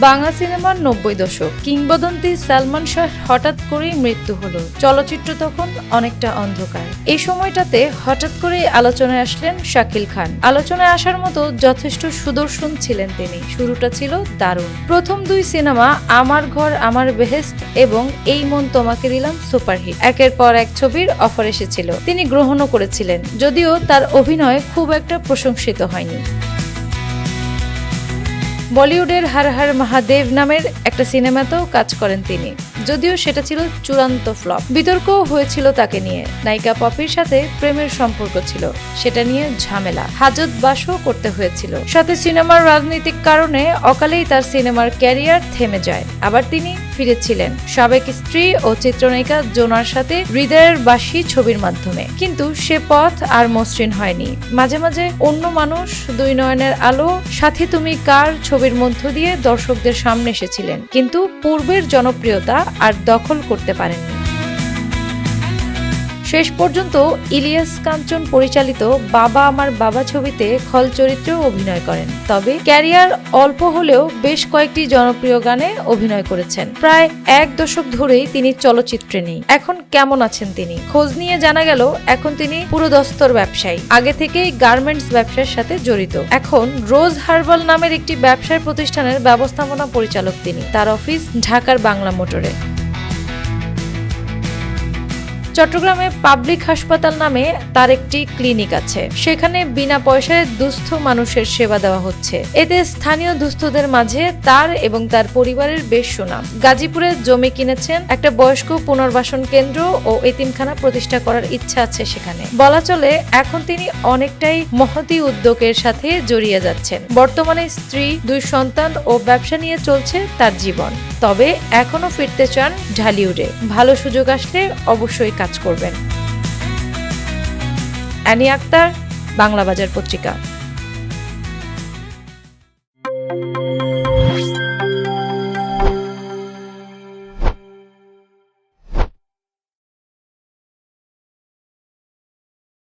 বাংলা সিনেমার নব্বই দশক। কিংবদন্তি সালমান শাহ হঠাৎ করেই মৃত্যু হলো। চলচ্চিত্র তখন অনেকটা অন্ধকার। এই সময়টাতে হঠাৎ করেই আলোচনায় আসলেন শাকিল খান। আলোচনায় আসার মতো যথেষ্ট সুদর্শন ছিলেন তিনি। শুরুটা ছিল দারুণ। প্রথম দুই সিনেমা আমার ঘর, আমার বেহেস্ত এবং এই মন তোমাকে দিলাম সুপারহিট। একের পর এক ছবির অফার এসেছিল। তিনি গ্রহণও করেছিলেন। যদিও তার অভিনয় খুব একটা প্রশংসিত হয়নি। বলিউডের হার হার মহাদেব নামের একটা সিনেমাতেও কাজ করেন তিনি। যদিও সেটা ছিল চূড়ান্ত ফ্লপ। বিতর্কও হয়েছিল তাকে নিয়ে। নায়িকা পপির সাথে প্রেমের সম্পর্ক ছিল। সেটা নিয়ে ঝামেলা। হাজত বাসও করতে হয়েছিল। সাথে সিনেমার রাজনৈতিক কারণে অকালেই তার সিনেমার ক্যারিয়ার থেমে যায়। আবার তিনি ফিরেছিলেন। সাবেক স্ত্রী ও চিত্রনায়িকা জোনার সাথে হৃদয়ের বাসী ছবির মাধ্যমে। কিন্তু সে পথ আর মসৃণ হয়নি। মাঝে মাঝে অন্য মানুষ দুই নয়নের আলো, সাথে, তুমি কার? ছবির মধ্য দিয়ে দর্শকদের সামনে এসেছিলেন। কিন্তু পূর্বের জনপ্রিয়তা আর দখল করতে পারেননি। শেষ পর্যন্ত ইলিয়াস কাঞ্চন পরিচালিত বাবা আমার বাবা ছবিতে খল চরিত্রেও অভিনয় করেন। তবে ক্যারিয়ার অল্প হলেও বেশ কয়েকটি জনপ্রিয় গানে অভিনয় করেছেন। প্রায় এক দশক ধরেই তিনি চলচ্চিত্রে নেই। এখন কেমন আছেন তিনি? খোঁজ নিয়ে জানা গেল, এখন তিনি পুরোদস্তর ব্যবসায়ী। আগে থেকেই গার্মেন্টস ব্যবসার সাথে জড়িত। এখন রোজ হার্বাল নামের একটি ব্যবসায় প্রতিষ্ঠানের ব্যবস্থাপনা পরিচালক তিনি। তার অফিস ঢাকার বাংলা মোটরে। চট্টগ্রামে পাবলিক হাসপাতাল নামে তার একটি ক্লিনিক আছে। সেখানে বিনা পয়সায় দুস্থ মানুষের সেবা দেওয়া হচ্ছে। এতে স্থানীয় দুস্থদের মাঝে তার এবং তার পরিবারের বেশ সুনাম। গাজীপুরে জমি কিনেছেন একটা বয়স্ক পুনর্বাসন কেন্দ্র ও এতিমখানা প্রতিষ্ঠা করার ইচ্ছা আছে সেখানে। বলা চলে, এখন তিনি অনেকটাই মহতি উদ্যোগের সাথে জড়িয়ে যাচ্ছেন। বর্তমানে স্ত্রী, দুই সন্তান ও ব্যবসা নিয়ে চলছে তার জীবন। তবে এখনও ফিরতে চান ঢালিউডে। ভালো সুযোগ আসলে অবশ্যই কাজ করবেন। অ্যানি আক্তার বাংলা বাজার পত্রিকা।